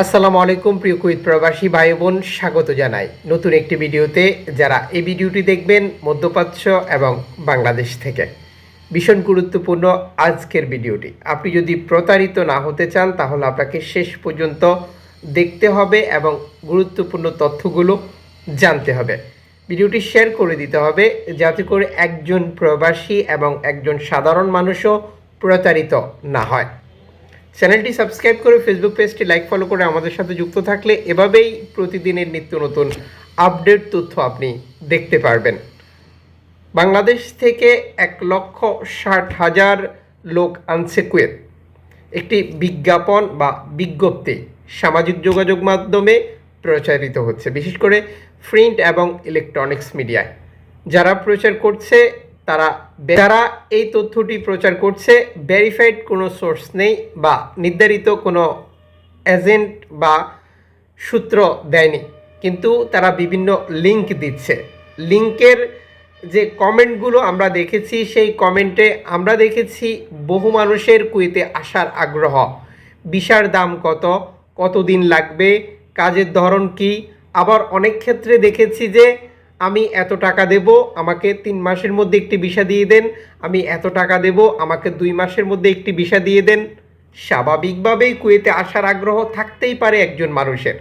আসসালামু আলাইকুম, প্রিয় কুইত প্রবাসী ভাই বোন স্বাগত জানাই নতুন একটি ভিডিওতে। যারা এই ভিডিওটি দেখবেন, মধ্যপ্রাচ্য এবং বাংলাদেশ থেকে। ভীষণ গুরুত্বপূর্ণ আজকের ভিডিওটি। আপনি যদি প্রতারিত না হতে চান, তাহলে আপনাকে শেষ পর্যন্ত দেখতে হবে এবং গুরুত্বপূর্ণ তথ্যগুলো জানতে হবে। ভিডিওটি শেয়ার করে দিতে হবে, যাতে করে একজন প্রবাসী এবং একজন সাধারণ মানুষও প্রতারিত না হয়। চ্যানেলটি সাবস্ক্রাইব করে ফেসবুক পেজটি লাইক ফলো করে আমাদের সাথে যুক্ত থাকলে এভাবেই প্রতিদিনের নিত্য নতুন আপডেট তথ্য আপনি দেখতে পারবেন। বাংলাদেশ থেকে এক লক্ষ ষাট হাজার লোক আনছে একটি বিজ্ঞাপন বা বিজ্ঞপ্তি সামাজিক যোগাযোগ মাধ্যমে প্রচারিত হচ্ছে, বিশেষ করে প্রিন্ট এবং ইলেকট্রনিক্স মিডিয়ায় যারা প্রচার করছে তারা যারা এই তথ্যটি প্রচার করছে ভেরিফাইড কোনো সোর্স নেই বা নির্ধারিত কোনো এজেন্ট বা সূত্র দেয়নি। কিন্তু তারা বিভিন্ন লিংক দিচ্ছে। লিংকের যে কমেন্টগুলো আমরা দেখেছি, সেই কমেন্টে আমরা দেখেছি, বহু মানুষের কুইতে আসার আগ্রহ। বিশার দাম কত? কতদিন লাগবে? কাজের ধরন কি? আবার অনেক ক্ষেত্রে দেখেছি যে আমি এত টাকা দেব, আমাকে তিন মাসের মধ্যে একটি ভিসা দিয়ে দেন। আমি এত টাকা দেব, আমাকে দুই মাসের মধ্যে একটি ভিসা দিয়ে দেন। স্বাভাবিকভাবেই কুয়েতে আসার আগ্রহ থাকতেই পারে একজন মানুষের।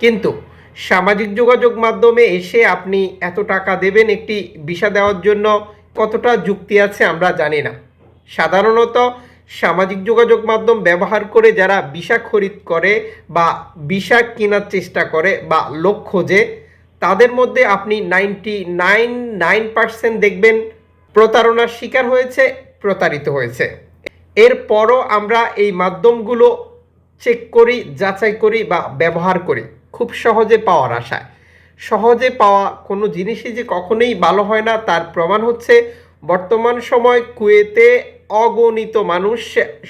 কিন্তু সামাজিক যোগাযোগ মাধ্যমে এসে আপনি এত টাকা দেবেন একটি ভিসা দেওয়ার জন্য কতটা যুক্তি আছে আমরা জানি না। সাধারণত সামাজিক যোগাযোগ মাধ্যম ব্যবহার করে যারা ভিসা খরিদ করে বা ভিসা কেনার চেষ্টা করে বা লোক খোঁজে তাদের মধ্যে আপনি নাইনটি নাইন নাইন পার্সেন্ট দেখবেন প্রতারণার শিকার হয়েছে, প্রতারিত হয়েছে। এরপরও আমরা এই মাধ্যমগুলো চেক করি, যাচাই করি বা ব্যবহার করি, খুব সহজে পাওয়ার আশায়। সহজে পাওয়া কোনো জিনিসই যে কখনোই ভালো হয় না, তার প্রমাণ হচ্ছে বর্তমান সময় কুয়েতে অগণিত মানুষ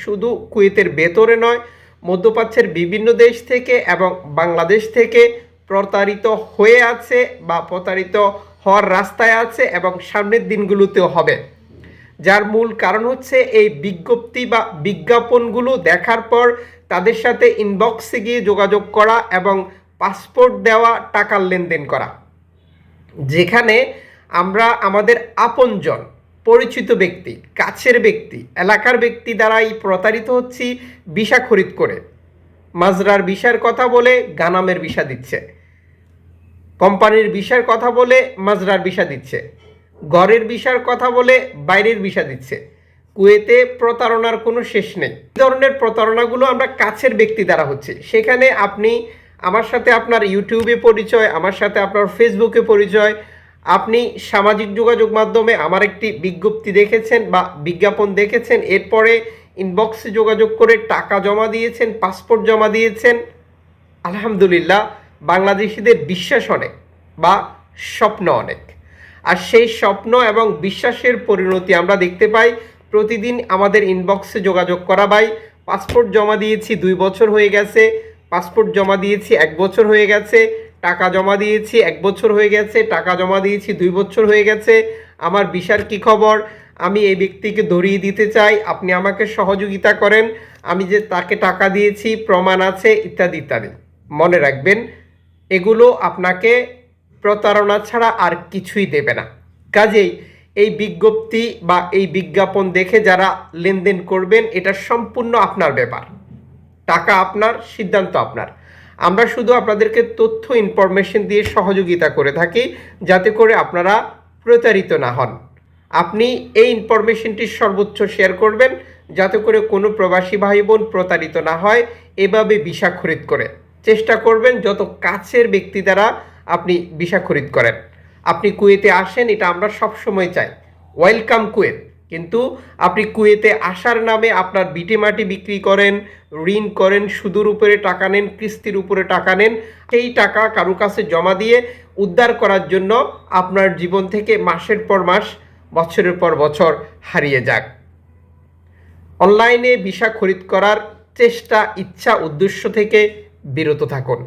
শুধু কুয়েতের ভেতরে নয়, মধ্যপ্রাচ্যের বিভিন্ন দেশ থেকে এবং বাংলাদেশ থেকে প্রতারিত হয়ে আছে বা প্রতারিত হওয়ার রাস্তায় আছে এবং সামনের দিনগুলোতেও হবে। যার মূল কারণ হচ্ছে এই বিজ্ঞপ্তি বা বিজ্ঞাপনগুলো দেখার পর তাদের সাথে ইনবক্সে গিয়ে যোগাযোগ করা এবং পাসপোর্ট দেওয়া, টাকার লেনদেন করা। যেখানে আমরা আমাদের আপনজন, পরিচিত ব্যক্তি, কাছের ব্যক্তি, এলাকার ব্যক্তি দ্বারাই প্রতারিত হচ্ছি, ভিসা খরিদ করে। মাজরার ভিসার কথা বলে গানামের বিষা দিচ্ছে। কোম্পানির ভিসার কথা বলে মাজরার ভিসা দিচ্ছে। ঘরের ভিসার কথা বলে বাইরের ভিসা দিচ্ছে। কুয়েতে প্রতারণার কোনো শেষ নেই। এই ধরনের প্রতারণাগুলো আমরা কাছের ব্যক্তি দ্বারা হচ্ছে। সেখানে আপনি আমার সাথে আপনার ইউটিউবে পরিচয়, আমার সাথে আপনার ফেসবুকে পরিচয়, আপনি সামাজিক যোগাযোগ মাধ্যমে আমার একটি বিজ্ঞপ্তি দেখেছেন বা বিজ্ঞাপন দেখেছেন। এরপরে ইনবক্সে যোগাযোগ করে টাকা জমা দিয়েছেন পাসপোর্ট জমা দিয়েছেন। আলহামদুলিল্লাহ, বাংলাদেশিদের বিশ্বাস অনেক বা স্বপ্ন অনেক। আর সেই স্বপ্ন এবং বিশ্বাসের পরিণতি আমরা দেখতে পাই প্রতিদিন আমাদের ইনবক্সে যোগাযোগ করা ভাই। পাসপোর্ট জমা দিয়েছি, দুই বছর হয়ে গেছে। পাসপোর্ট জমা দিয়েছি, এক বছর হয়ে গেছে। টাকা জমা দিয়েছি, এক বছর হয়ে গেছে। টাকা জমা দিয়েছি, দুই বছর হয়ে গেছে। আমার বিশার কি খবর? আমি এই ব্যক্তিকে ধরিয়ে দিতে চাই, আপনি আমাকে সহযোগিতা করেন, আমি যে তাকে টাকা দিয়েছি, প্রমাণ আছে, ইত্যাদি ইত্যাদি। মনে রাখবেন, এগুলো আপনাকে প্রতারণা ছাড়া আর কিছুই দেবে না। কাজেই এই বিজ্ঞপ্তি বা এই বিজ্ঞাপন দেখে যারা লেনদেন করবেন, এটা সম্পূর্ণ আপনার ব্যাপার। টাকা আপনার, সিদ্ধান্ত আপনার। আমরা শুধু আপনাদেরকে তথ্য ইনফরমেশন দিয়ে সহযোগিতা করে থাকি, যাতে করে আপনারা প্রতারিত না হন। আপনি এই ইনফরমেশনটি সর্বোচ্চ শেয়ার করবেন, যাতে করে কোনো প্রবাসী ভাই বোন প্রতারিত না হয়, এভাবে ভিসা খরিদ করে। চেষ্টা করবেন যত কাছের ব্যক্তি দ্বারা আপনি ভিসা খরিদ করেন। আপনি কুয়েতে আসেন, এটা আমরা সবসময় চাই। Welcome Kuwait. কিন্তু আপনি কুয়েতে আসার নামে আপনার বিটে মাটি বিক্রি করেন, ঋণ করেন, সুদের উপরে টাকা নেন, কিস্তির উপরে টাকা নেন, সেই টাকা কারও কাছে জমা দিয়ে উদ্ধার করার জন্য আপনার জীবন থেকে মাসের পর মাস বছরের পর বছর হারিয়ে যাক। অনলাইনে ভিসা খরিদ করার চেষ্টা, ইচ্ছা, উদ্দেশ্য থেকে বিরত থাকুন।